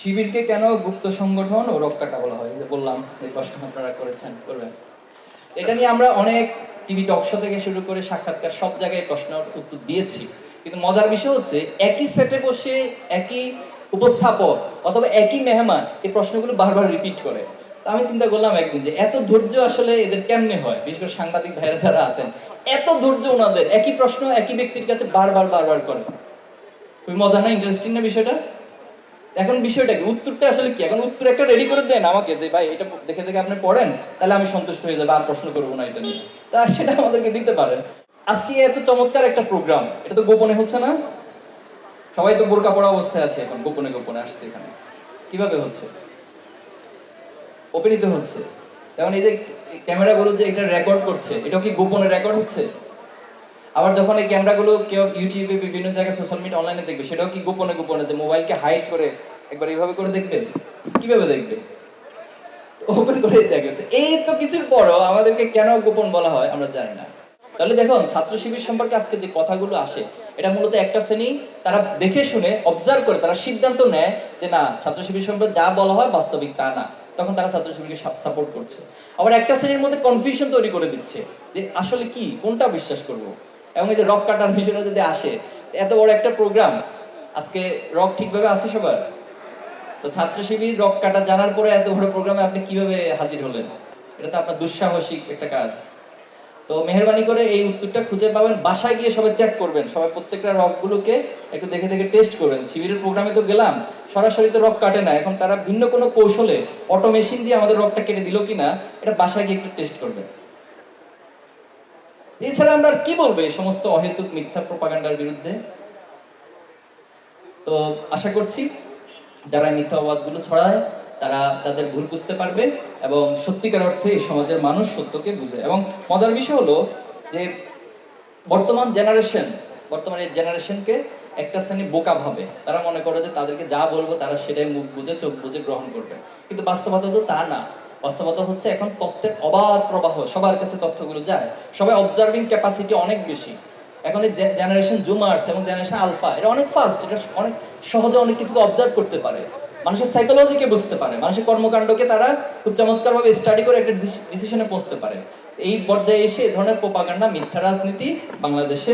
শিবিরকে কেন গুপ্ত সংগঠন ও রক্ষাটা বলা হয়? যে বললাম, এই প্রশ্ন আপনারা করেছেন করবেন এটা নিয়ে আমরা অনেক টিভি টক শো থেকে শুরু করে সাক্ষাৎকার, সব জায়গায় প্রশ্ন উত্তর দিয়েছি। কিন্তু মজার বিষয় হচ্ছে, একই সেটে বসে একই উপস্থাপক অথবা একই মেহমান এই প্রশ্নগুলো বারবার রিপিট করে। তো আমি চিন্তা করলাম একদিন যে এত ধৈর্য আসলে এদের কেমনে হয়? বিশেষ করে সাংবাদিক ভাইরা যারা আছেন, এত ধৈর্য ওনাদের, একই প্রশ্ন একই ব্যক্তির কাছে বারবার বারবার করে। খুবই মজা না? ইন্টারেস্টিং না বিষয়টা? এখন বিষয়টা কি? উত্তরটা আসলে কি? এখন উত্তর একটা রেডি করে দেন আমাকে যে, ভাই, এটা দেখে দেখে আপনি পড়েন, তাহলে আমি সন্তুষ্ট হয়ে যাব, আর প্রশ্ন করব না এটা নিয়ে। তা সেটা আমাদেরকে দিতে পারেন। আজকে এত চমৎকার একটা প্রোগ্রাম এটা তো গোপনে হচ্ছে না? সবাই তো বোরকা পড়া অবস্থায় আছে এখন, গোপনে গোপনে আসছে এখানে। কীভাবে হচ্ছে? ওপেনিতে হচ্ছে। যেমন এই যে ক্যামেরাগুলো যে এটা রেকর্ড করছে, এটা কি গোপনে রেকর্ড হচ্ছে? আবার যখন এই ক্যামেরাগুলো কেউ ইউটিউবে বিভিন্ন জায়গায় সোশ্যাল মিডিয়া অনলাইনে দেখবে, সেটাও কি গোপনে গোপনে যে মোবাইলকে হাইড করে একবার এইভাবে করে দেখবে? কীভাবে দেখবে? ওপেন করে দেখবে। তো এই তো কিছুর পরও আমাদেরকে কেন গোপন বলা হয় আমরা জানি না। তাহলে দেখুন, ছাত্র শিবির সম্পর্কে আজকে যে কথাগুলো আসে, এটা মূলত একটা শ্রেণি, তারা দেখে শুনে অবজার্ভ করে, তারা সিদ্ধান্ত নেয় যে না, ছাত্র শিবির সম্পর্কে যা বলা হয় বাস্তবিক তা না। তখন তারা ছাত্র শিবিরকে সাপোর্ট করছে। আবার একটা শ্রেণির মধ্যে কনফিউশন তৈরি করে দিচ্ছে যে আসলে কি, কোনটা বিশ্বাস করব? এবং এই যে রক কাটার বিষয়টা যদি আসে, এত বড় একটা প্রোগ্রাম আজকে রক ঠিকভাবে আছে সবার? তো ছাত্র শিবির রক কাটা জানার পরে এত বড় প্রোগ্রামে আপনি কীভাবে হাজির হলেন? এটা তো আপনার দুঃসাহসিক একটা কাজ। তো মেহরবানি করে এই উত্তরটা খুঁজে পাবেন, বাসায় গিয়ে সবাই চেক করবেন, সবাই প্রত্যেকটা রক গুলোকে একটু দেখে দেখে টেস্ট করবেন। শিবিরের প্রোগ্রামে তো গেলাম, সরাসরি তো রক কাটে না, এখন তারা ভিন্ন কোনো কৌশলে অটো মেশিন দিয়ে আমাদের রকটা কেটে দিল কিনা, এটা বাসায় গিয়ে একটু টেস্ট করবেন। এছাড়া আমরা কি বলব এই সমস্ত অহেতুক মিথ্যা প্রপাগান্ডার বিরুদ্ধে? তো আশা করছি যারা মিথ্যা অবাদগুলো ছড়ায়, তারা তাদের ভুল বুঝতে পারবে এবং সত্যিকার অর্থে এই সমাজের মানুষ সত্যকে বুঝে। এবং মজার বিষয় হলো যে বর্তমান জেনারেশন বর্তমান এই জেনারেশনকে একটা শ্রেণি বোকা ভাবে। তারা মনে করে যে তাদেরকে যা বলব তারা সেটাই মুখ বুঝে চোখ বুঝে গ্রহণ করবে। কিন্তু বাস্তবতা তো তা না। বাস্তবতা হচ্ছে এখন তথ্যের অবাধ প্রবাহ, সবার কাছে তথ্যগুলো যায়। সবাই অবজার্ভিং ক্যাপাসিটি অনেক বেশি। এখন এই জেনারেশন জুমার্স এবং জেনারেশন আলফা এটা অনেক ফাস্ট এটা অনেক সহজে অনেক কিছু অবজার্ভ করতে পারে। মানুষের সাইকোলজিকে বুঝতে পারে। মানুষের কর্মকাণ্ডকে তারা খুব চমৎকার ভাবে স্টাডি করে একটা ডিসিশনে পৌঁছতে পারে। এই পর্যায়ে এসে এ ধরনের প্রোপাগান্ডা মিথ্যা রাজনীতি বাংলাদেশে